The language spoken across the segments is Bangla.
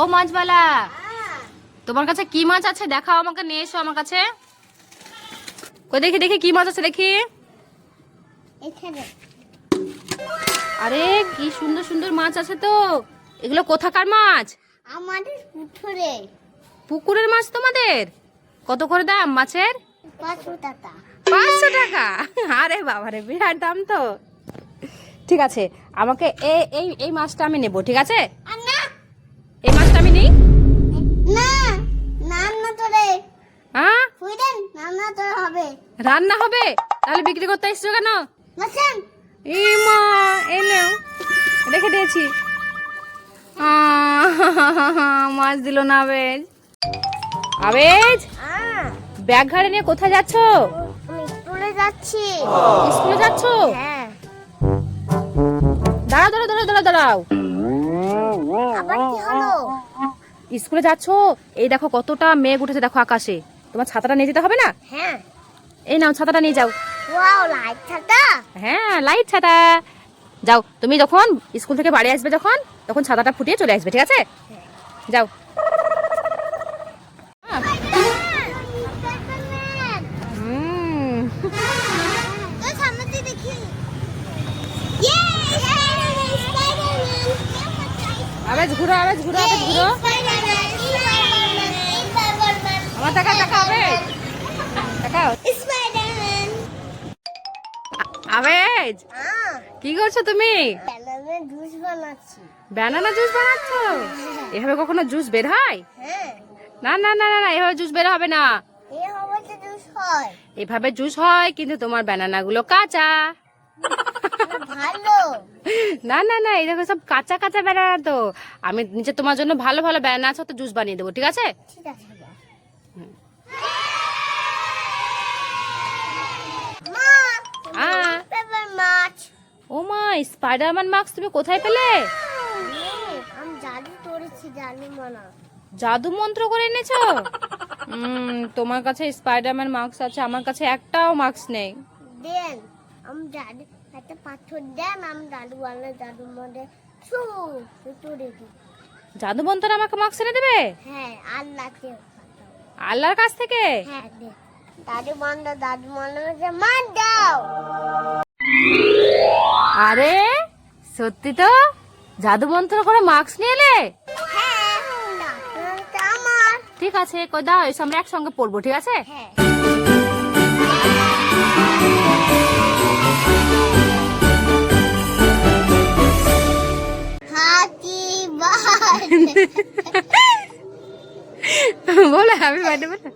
ও মাছবালা তোমার কাছে কি মাছ আছে? দেখাও আমাকে নিয়ে এসো আমার কাছে। কই দেখি দেখি কি মাছ আছে দেখি। আরে কি সুন্দর সুন্দর মাছ আছে তো। এগুলো কোথাকার মাছ? আমাদের পুকুরে। পুকুরের মাছ তোমাদের? কত করে দাম মাছের? পাঁচশো টাকা। পাঁচশো টাকা? আরে বাবারে বিরাট দাম তো। ঠিক আছে আমাকে এই এই এই মাছটা আমি নেব ঠিক আছে? রান্না হবে? তাহলে বিক্রি করতে এসছো কেন? এই মা এই নাও। রেখে দিয়েছি। মাছ দিল না আবেজ। আবেজ? ব্যাগ ঘাড়ে নিয়ে কোথায় যাচ্ছ? স্কুলে যাচ্ছি। স্কুলে যাচ্ছ? হ্যাঁ। দাঁড়াও দাঁড়াও দাঁড়াও দাঁড়াও দাঁড়াও। স্কুলে যাচ্ছ? এই দেখো কতটা মেঘ উঠেছে দেখো আকাশে। তোমার ছাতাটা নিয়ে যেতে হবে না? হ্যাঁ। এই নাও ছাতাটা নিয়ে যাও। ওয়াও লাইট ছাতা? হ্যাঁ লাইট ছাতা। যাও তুমি যখন স্কুল থেকে বাড়ি আসবে যখন তখন ছাতাটা ফুটিয়ে চলে আসবে ঠিক আছে? যাও। হ্যাঁ। আবেজ ঘুরো আবেজ ঘুরো আবেজ ঘুরো। আমার টাকা টাকা আবেজ টাকাও আবেজ হ্যাঁ কি করছ তুমি? ব্যানানা জুস বানাচ্ছি। বানাচ্ছ? এভাবে কখনো জুস বের হয়? হ্যাঁ। না না না না না এভাবে জুস বের হবে না। এভাবে জুস হয় কিন্তু তোমার ব্যানানা গুলো কাঁচা। না না না এই দেখো সব কাঁচা কাঁচা ব্যানানা তো। আমি নিচে তোমার জন্য ভালো ভালো ব্যানানা আছে তো জুস বানিয়ে দেবো ঠিক আছে? ঠিক আছে। ও মা স্পাইডারম্যান মাস্ক তুমি কোথায় পেলে? আমি জাদু করেছি জাদু মানা জাদু মন্ত্র করে এনেছো? তোমার কাছে স্পাইডারম্যান মাস্ক আছে আমার কাছে একটাও মাস্ক নেই। দেন আমি জাদু একটা পাথর দেন আমি জাদু বানালে জাদু ছুটু জাদু মন্ত্র আমাকে মাস্ক এনে দেবে? হ্যাঁ আল্লাহকে আল্লাহর কাছ থেকে? হ্যাঁ দাদু বান্দা দাদু বান্দা মার দাও! আরে সত্যি তো? জাদু মন্ত্র করে মাস্ক নিয়ে এলে? ঠিক আছে কই দাও এসে আমরা একসঙ্গে পড়ব ঠিক আছে? হ্যাঁ বলে আমি বাড়ি বলে।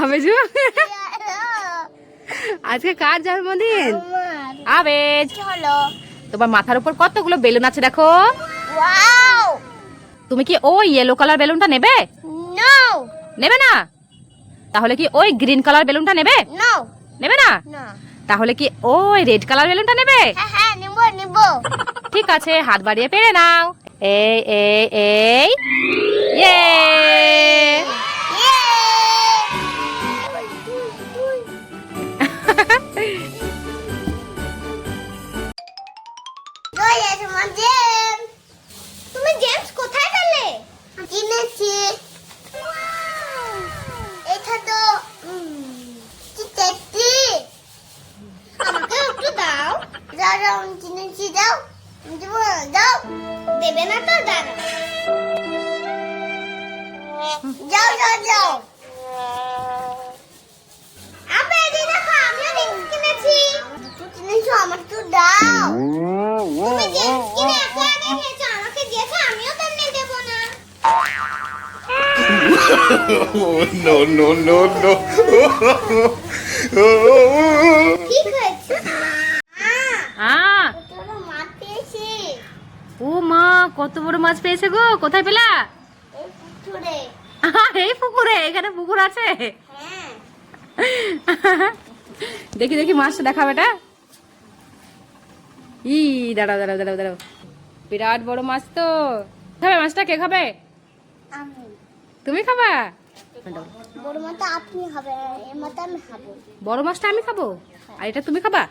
আবে জু আজকে কার জন্মদিন? আবেজ। হলো? তোমার মাথার উপর কতগুলো বেলুন আছে দেখো? তুমি কি ওই ইয়েলো কালার বেলুনটা নেবে? নেবে না? তাহলে কি ওই গ্রিন কালার বেলুনটা নেবে? নেবে না? না। তাহলে কি ওই রেড কালার বেলুনটা নেবে? হ্যাঁ হ্যাঁ। নিব নিব ঠিক আছে হাত বাড়িয়ে পেরে নাও এই এই এই ইয়ে তুমি জেমস কোথায় কিনেছি এটা তো উম, কি টেস্টি আমাকে একটু দাও দাও কিনেছি দাও দাও দেবে না তো দাঁড়াও যাও যাও যাও আমার তো দাও তুমি জিন্স কিনে এত আগে খেয়েছো আমাকে দিয়েছ আমিও তেমনি দেবো না no, no, no, no. ঠিক হয়েছে মা আ তোরা মাছ পেয়েছি ও মা কত বড় মাছ পেয়েছে গো? কোথায় পেলা? এই পুকুরে। এখানে পুকুর আছে? হ্যাঁ। দেখি দেখি মাছটা দেখাবে এটা ই দাঁড়াও দাঁড়াও দাঁড়াও দাঁড়াও। বিরাট বড় মাছ তো। খাবে মাছটা? কে খাবে? তুমি খাবা? বড় খাব। মাছটা আমি খাব? আর এটা তুমি খাবা?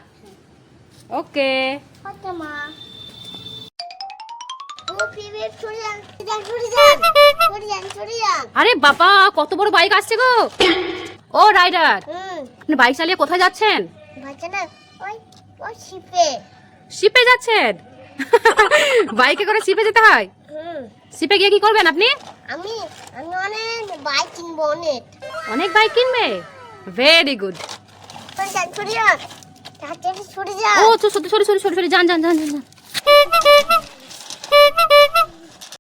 ওকে। মা আরে বাবা কত বড় বাইক আসছে গো। ও রাইডার আপনি বাইক চালিয়ে কোথায় যাচ্ছেন? শিপে যাচ্ছেন? বাইকে করে শিপে যেতে হয়? হুম শিপে গিয়ে কি করবেন আপনি? আমি আমি অনেক বাইক কিনবো? অনেক অনেক বাইক কিনবে ভেরি গুড ও sorry sorry sorry sorry sorry যান যান যান যান যান।